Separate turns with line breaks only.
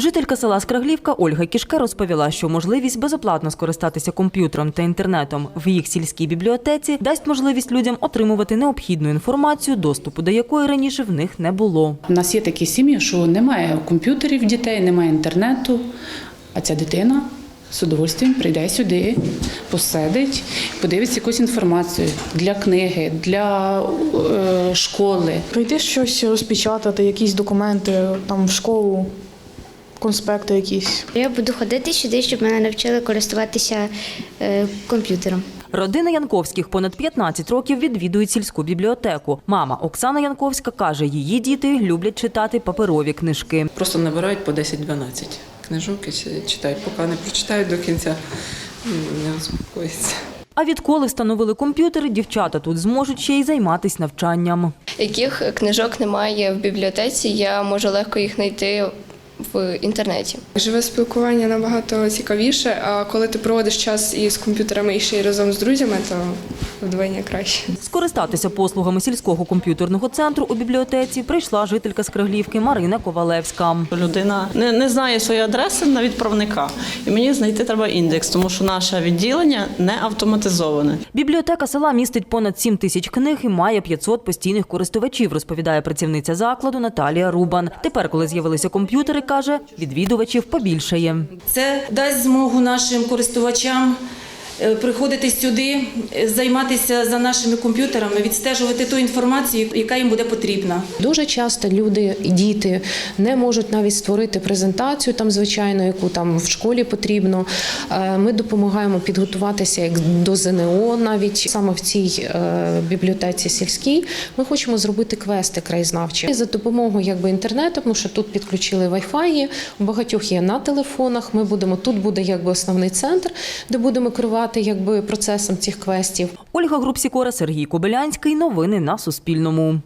Жителька села Скраглівка Ольга Кішка розповіла, що можливість безоплатно скористатися комп'ютером та інтернетом в їх сільській бібліотеці дасть можливість людям отримувати необхідну інформацію, доступу до якої раніше в них не було.
У нас є такі сім'ї, що немає комп'ютерів дітей, немає інтернету, а ця дитина з удовольствием прийде сюди, посидить, подивиться якусь інформацію для книги, для е, школи.
Прийти щось розпечатати, якісь документи там в школу, конспекти якісь.
Я буду ходити сюди, щоб мене навчили користуватися е, комп'ютером.
Родина Янковських понад 15 років відвідують сільську бібліотеку. Мама Оксана Янковська каже, її діти люблять читати паперові книжки.
Просто набирають по 10-12 книжок і читають, поки не прочитають до кінця, не успокоїться.
А відколи встановили комп'ютери, дівчата тут зможуть ще й займатися навчанням.
яких книжок немає в бібліотеці, я можу легко їх знайти в інтернеті.
Живе спілкування набагато цікавіше, а коли ти проводиш час із комп'ютерами і ще й разом з друзями, то вдвоє краще.
Скористатися послугами сільського комп'ютерного центру у бібліотеці прийшла жителька Скраглівки Марина Ковалевська.
Людина не, не знає своєї адреси на відправника, і мені знайти треба індекс, тому що наше відділення не автоматизоване.
Бібліотека села містить понад 7 тисяч книг і має 500 постійних користувачів, розповідає працівниця закладу Наталія Рубан. Тепер, коли з'явилися комп'ютери, каже, відвідувачів побільшає.
Це дасть змогу нашим користувачам приходити сюди, е, займатися за нашими комп'ютерами, відстежувати ту інформацію, яка їм буде потрібна.
Дуже часто люди, діти не можуть навіть створити презентацію, там звичайно, яку там в школі потрібно. Е, Ми допомагаємо підготуватися як до ЗНО, навіть саме в цій е, бібліотеці сільській. Ми хочемо зробити квести краєзнавчі І за допомогою якби інтернету, тому що тут підключили Wi-Fi, у багатьох є на телефонах. Ми будемо тут буде якби основний центр, де будемо керувати якби процесом цих квестів.
Ольга Групсікора, Сергій Кобилянський. Новини на Суспільному.